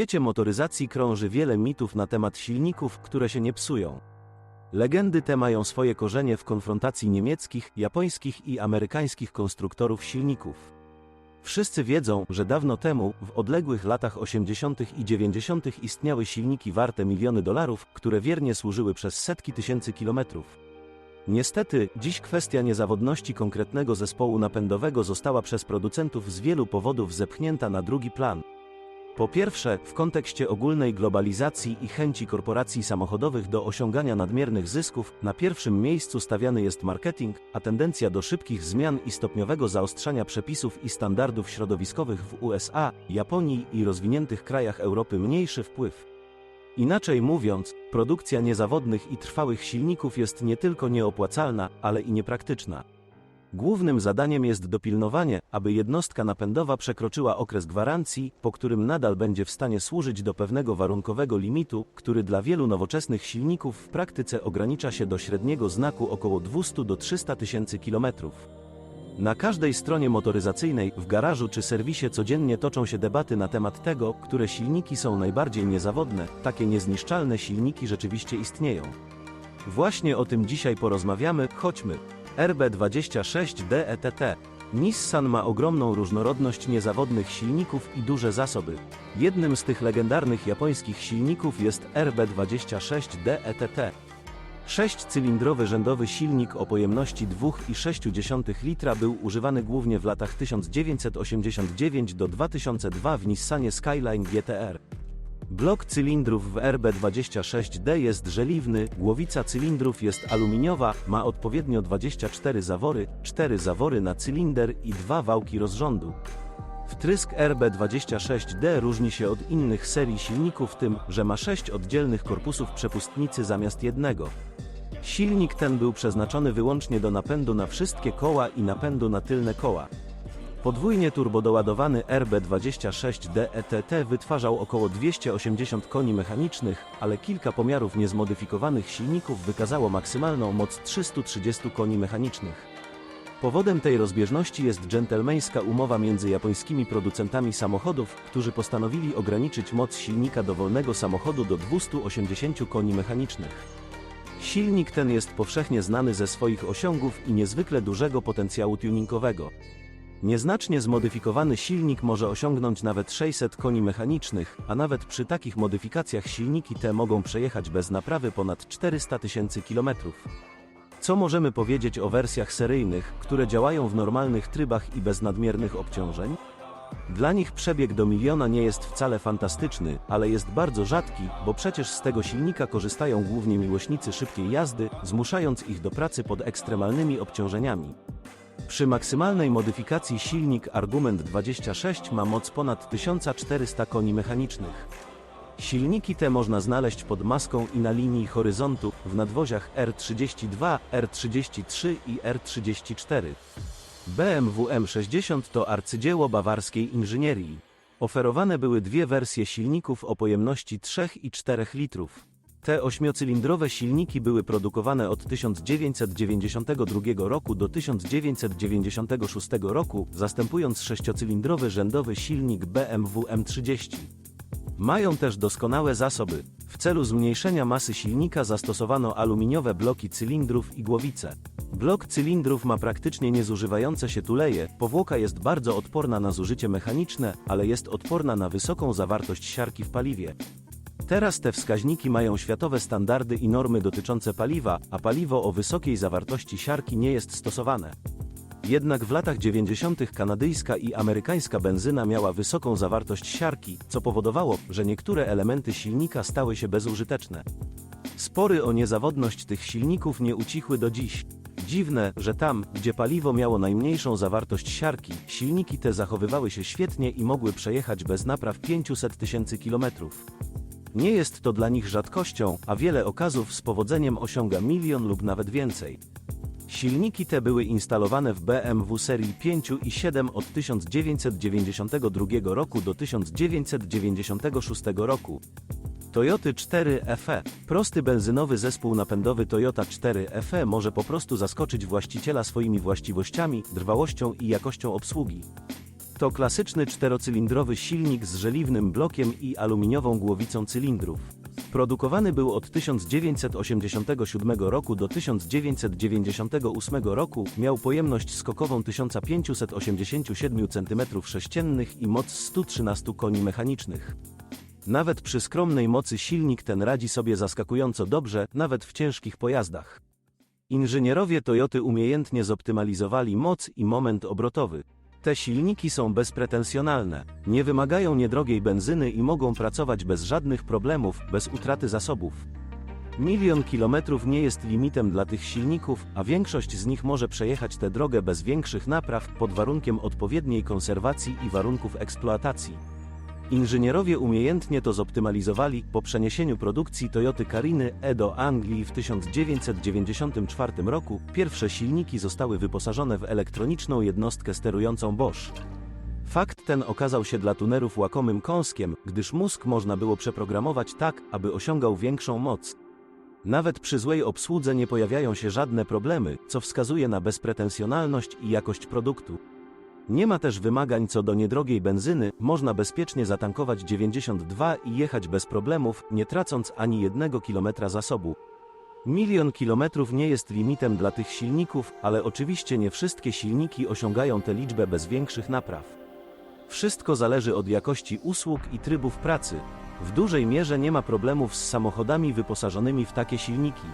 świecie motoryzacji krąży wiele mitów na temat silników, które się nie psują. Legendy te mają swoje korzenie w konfrontacji niemieckich, japońskich i amerykańskich konstruktorów silników. Wszyscy wiedzą, że dawno temu, w odległych latach 80. i 90. istniały silniki warte miliony dolarów, które wiernie służyły przez setki tysięcy kilometrów. Niestety, dziś kwestia niezawodności konkretnego zespołu napędowego została przez producentów z wielu powodów zepchnięta na drugi plan. Po pierwsze, w kontekście ogólnej globalizacji i chęci korporacji samochodowych do osiągania nadmiernych zysków, na pierwszym miejscu stawiany jest marketing, a tendencja do szybkich zmian i stopniowego zaostrzania przepisów i standardów środowiskowych w USA, Japonii i rozwiniętych krajach Europy mniejszy wpływ. Inaczej mówiąc, produkcja niezawodnych i trwałych silników jest nie tylko nieopłacalna, ale i niepraktyczna. Głównym zadaniem jest dopilnowanie, aby jednostka napędowa przekroczyła okres gwarancji, po którym nadal będzie w stanie służyć do pewnego warunkowego limitu, który dla wielu nowoczesnych silników w praktyce ogranicza się do średniego znaku około 200 do 300 tysięcy kilometrów. Na każdej stronie motoryzacyjnej, w garażu czy serwisie codziennie toczą się debaty na temat tego, które silniki są najbardziej niezawodne, takie niezniszczalne silniki rzeczywiście istnieją. Właśnie o tym dzisiaj porozmawiamy, chodźmy. RB26 DETT. E Nissan ma ogromną różnorodność niezawodnych silników i duże zasoby. Jednym z tych legendarnych japońskich silników jest RB26 DETT. Sześcicylindrowy rzędowy silnik o pojemności 2,6 litra był używany głównie w latach 1989 do 2002 w Nissanie Skyline GTR. Blok cylindrów w RB26D jest żeliwny, głowica cylindrów jest aluminiowa, ma odpowiednio 24 zawory, 4 zawory na cylinder i dwa wałki rozrządu. Wtrysk RB26D różni się od innych serii silników tym, że ma 6 oddzielnych korpusów przepustnicy zamiast jednego. Silnik ten był przeznaczony wyłącznie do napędu na wszystkie koła i napędu na tylne koła. Podwójnie turbodoładowany RB26 DETT E wytwarzał około 280 koni mechanicznych, ale kilka pomiarów niezmodyfikowanych silników wykazało maksymalną moc 330 koni mechanicznych. Powodem tej rozbieżności jest dżentelmeńska umowa między japońskimi producentami samochodów, którzy postanowili ograniczyć moc silnika dowolnego samochodu do 280 koni mechanicznych. Silnik ten jest powszechnie znany ze swoich osiągów i niezwykle dużego potencjału tuningowego. Nieznacznie zmodyfikowany silnik może osiągnąć nawet 600 koni mechanicznych, a nawet przy takich modyfikacjach silniki te mogą przejechać bez naprawy ponad 400 tysięcy kilometrów. Co możemy powiedzieć o wersjach seryjnych, które działają w normalnych trybach i bez nadmiernych obciążeń? Dla nich przebieg do miliona nie jest wcale fantastyczny, ale jest bardzo rzadki, bo przecież z tego silnika korzystają głównie miłośnicy szybkiej jazdy, zmuszając ich do pracy pod ekstremalnymi obciążeniami. Przy maksymalnej modyfikacji silnik Argument 26 ma moc ponad 1400 koni mechanicznych. Silniki te można znaleźć pod maską i na linii horyzontu w nadwoziach R32, R33 i R34. BMW M60 to arcydzieło bawarskiej inżynierii. Oferowane były dwie wersje silników o pojemności 3 i 4 litrów. Te ośmiocylindrowe silniki były produkowane od 1992 roku do 1996 roku, zastępując sześciocylindrowy rzędowy silnik BMW M30. Mają też doskonałe zasoby. W celu zmniejszenia masy silnika zastosowano aluminiowe bloki cylindrów i głowice. Blok cylindrów ma praktycznie niezużywające się tuleje, powłoka jest bardzo odporna na zużycie mechaniczne, ale jest odporna na wysoką zawartość siarki w paliwie. Teraz te wskaźniki mają światowe standardy i normy dotyczące paliwa, a paliwo o wysokiej zawartości siarki nie jest stosowane. Jednak w latach 90. kanadyjska i amerykańska benzyna miała wysoką zawartość siarki, co powodowało, że niektóre elementy silnika stały się bezużyteczne. Spory o niezawodność tych silników nie ucichły do dziś. Dziwne, że tam, gdzie paliwo miało najmniejszą zawartość siarki, silniki te zachowywały się świetnie i mogły przejechać bez napraw 500 tysięcy kilometrów. Nie jest to dla nich rzadkością, a wiele okazów z powodzeniem osiąga milion lub nawet więcej. Silniki te były instalowane w BMW serii 5 i 7 od 1992 roku do 1996 roku. Toyoty 4 FE. Prosty benzynowy zespół napędowy Toyota 4 FE może po prostu zaskoczyć właściciela swoimi właściwościami, drwałością i jakością obsługi. To klasyczny czterocylindrowy silnik z żeliwnym blokiem i aluminiową głowicą cylindrów. Produkowany był od 1987 roku do 1998 roku, miał pojemność skokową 1587 cm3 i moc 113 koni mechanicznych. Nawet przy skromnej mocy silnik ten radzi sobie zaskakująco dobrze, nawet w ciężkich pojazdach. Inżynierowie Toyoty umiejętnie zoptymalizowali moc i moment obrotowy. Te silniki są bezpretensjonalne, nie wymagają niedrogiej benzyny i mogą pracować bez żadnych problemów, bez utraty zasobów. Milion kilometrów nie jest limitem dla tych silników, a większość z nich może przejechać tę drogę bez większych napraw pod warunkiem odpowiedniej konserwacji i warunków eksploatacji. Inżynierowie umiejętnie to zoptymalizowali po przeniesieniu produkcji Toyoty Cariny E do Anglii w 1994 roku. Pierwsze silniki zostały wyposażone w elektroniczną jednostkę sterującą Bosch. Fakt ten okazał się dla tunerów łakomym kąskiem, gdyż mózg można było przeprogramować tak, aby osiągał większą moc. Nawet przy złej obsłudze nie pojawiają się żadne problemy, co wskazuje na bezpretensjonalność i jakość produktu. Nie ma też wymagań co do niedrogiej benzyny, można bezpiecznie zatankować 92 i jechać bez problemów, nie tracąc ani jednego kilometra zasobu. Milion kilometrów nie jest limitem dla tych silników, ale oczywiście nie wszystkie silniki osiągają tę liczbę bez większych napraw. Wszystko zależy od jakości usług i trybów pracy. W dużej mierze nie ma problemów z samochodami wyposażonymi w takie silniki.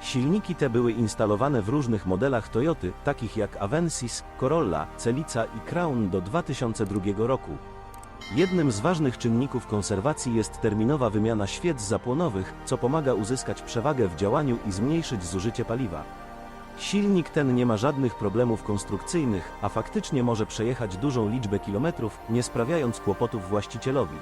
Silniki te były instalowane w różnych modelach Toyoty, takich jak Avensis, Corolla, Celica i Crown do 2002 roku. Jednym z ważnych czynników konserwacji jest terminowa wymiana świec zapłonowych, co pomaga uzyskać przewagę w działaniu i zmniejszyć zużycie paliwa. Silnik ten nie ma żadnych problemów konstrukcyjnych, a faktycznie może przejechać dużą liczbę kilometrów, nie sprawiając kłopotów właścicielowi.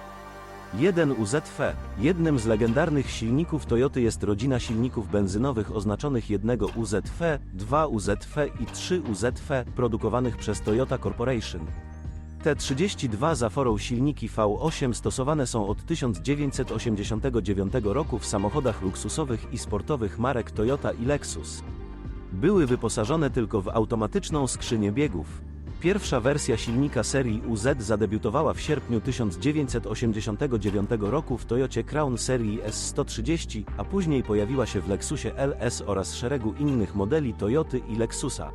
1 UZF. Jednym z legendarnych silników Toyoty jest rodzina silników benzynowych oznaczonych 1 UZF, 2 UZF i 3 UZF, produkowanych przez Toyota Corporation. Te 32 zaforą silniki V8 stosowane są od 1989 roku w samochodach luksusowych i sportowych marek Toyota i Lexus. Były wyposażone tylko w automatyczną skrzynię biegów. Pierwsza wersja silnika serii UZ zadebiutowała w sierpniu 1989 roku w Toyocie Crown serii S130, a później pojawiła się w Lexusie LS oraz szeregu innych modeli Toyoty i Lexusa.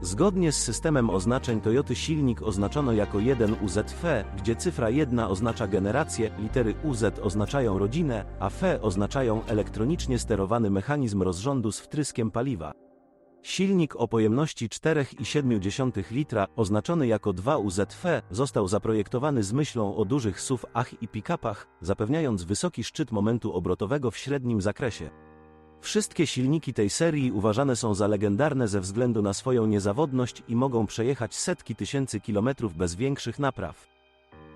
Zgodnie z systemem oznaczeń Toyoty silnik oznaczono jako 1 UZF, gdzie cyfra 1 oznacza generację, litery UZ oznaczają rodzinę, a FE oznaczają elektronicznie sterowany mechanizm rozrządu z wtryskiem paliwa. Silnik o pojemności 4,7 litra, oznaczony jako 2 UZF, został zaprojektowany z myślą o dużych SUV-ach i pick-upach, zapewniając wysoki szczyt momentu obrotowego w średnim zakresie. Wszystkie silniki tej serii uważane są za legendarne ze względu na swoją niezawodność i mogą przejechać setki tysięcy kilometrów bez większych napraw.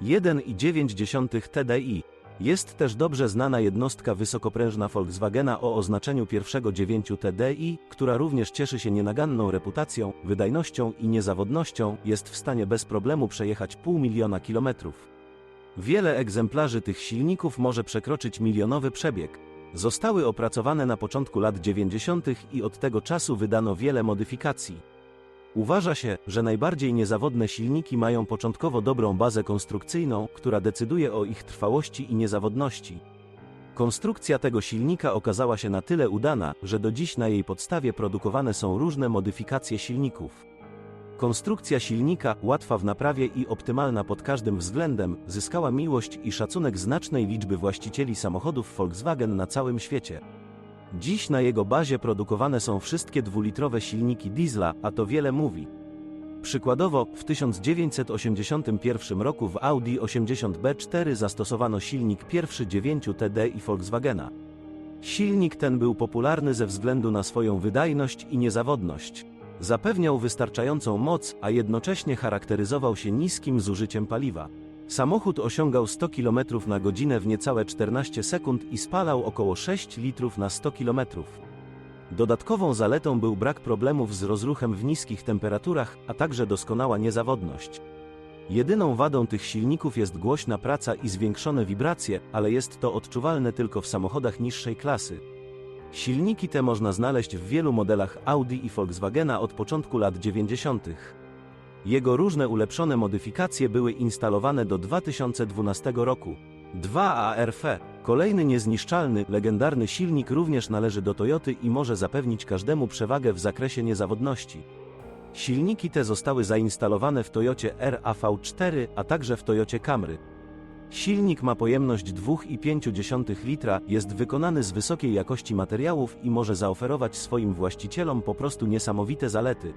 1,9 TDI jest też dobrze znana jednostka wysokoprężna Volkswagena o oznaczeniu pierwszego 9 TDI, która również cieszy się nienaganną reputacją, wydajnością i niezawodnością, jest w stanie bez problemu przejechać pół miliona kilometrów. Wiele egzemplarzy tych silników może przekroczyć milionowy przebieg. Zostały opracowane na początku lat 90. i od tego czasu wydano wiele modyfikacji. Uważa się, że najbardziej niezawodne silniki mają początkowo dobrą bazę konstrukcyjną, która decyduje o ich trwałości i niezawodności. Konstrukcja tego silnika okazała się na tyle udana, że do dziś na jej podstawie produkowane są różne modyfikacje silników. Konstrukcja silnika, łatwa w naprawie i optymalna pod każdym względem, zyskała miłość i szacunek znacznej liczby właścicieli samochodów Volkswagen na całym świecie. Dziś na jego bazie produkowane są wszystkie dwulitrowe silniki diesla, a to wiele mówi. Przykładowo, w 1981 roku w Audi 80B4 zastosowano silnik pierwszy 9 TD i Volkswagena. Silnik ten był popularny ze względu na swoją wydajność i niezawodność. Zapewniał wystarczającą moc, a jednocześnie charakteryzował się niskim zużyciem paliwa. Samochód osiągał 100 km na godzinę w niecałe 14 sekund i spalał około 6 litrów na 100 km. Dodatkową zaletą był brak problemów z rozruchem w niskich temperaturach, a także doskonała niezawodność. Jedyną wadą tych silników jest głośna praca i zwiększone wibracje, ale jest to odczuwalne tylko w samochodach niższej klasy. Silniki te można znaleźć w wielu modelach Audi i Volkswagena od początku lat 90. Jego różne ulepszone modyfikacje były instalowane do 2012 roku. 2 ARF. Kolejny niezniszczalny, legendarny silnik również należy do Toyoty i może zapewnić każdemu przewagę w zakresie niezawodności. Silniki te zostały zainstalowane w Toyocie RAV4, a także w Toyocie Camry. Silnik ma pojemność 2,5 litra, jest wykonany z wysokiej jakości materiałów i może zaoferować swoim właścicielom po prostu niesamowite zalety.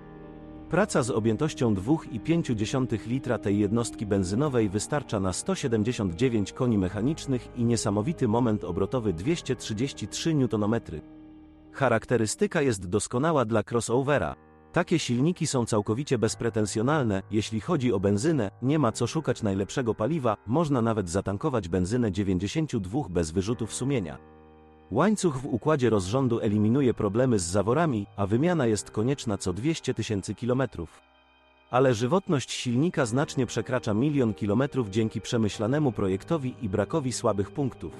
Praca z objętością 2,5 litra tej jednostki benzynowej wystarcza na 179 koni mechanicznych i niesamowity moment obrotowy 233 Nm. Charakterystyka jest doskonała dla crossovera. Takie silniki są całkowicie bezpretensjonalne, jeśli chodzi o benzynę, nie ma co szukać najlepszego paliwa, można nawet zatankować benzynę 92 bez wyrzutów sumienia. Łańcuch w układzie rozrządu eliminuje problemy z zaworami, a wymiana jest konieczna co 200 tysięcy kilometrów. Ale żywotność silnika znacznie przekracza milion kilometrów dzięki przemyślanemu projektowi i brakowi słabych punktów.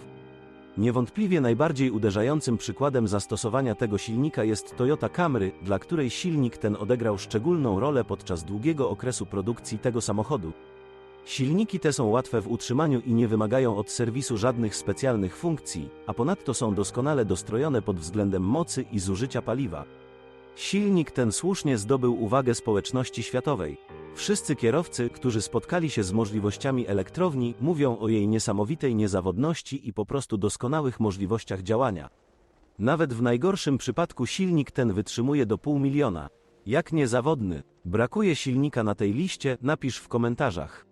Niewątpliwie najbardziej uderzającym przykładem zastosowania tego silnika jest Toyota Camry, dla której silnik ten odegrał szczególną rolę podczas długiego okresu produkcji tego samochodu. Silniki te są łatwe w utrzymaniu i nie wymagają od serwisu żadnych specjalnych funkcji, a ponadto są doskonale dostrojone pod względem mocy i zużycia paliwa. Silnik ten słusznie zdobył uwagę społeczności światowej. Wszyscy kierowcy, którzy spotkali się z możliwościami elektrowni, mówią o jej niesamowitej niezawodności i po prostu doskonałych możliwościach działania. Nawet w najgorszym przypadku silnik ten wytrzymuje do pół miliona. Jak niezawodny. Brakuje silnika na tej liście, napisz w komentarzach.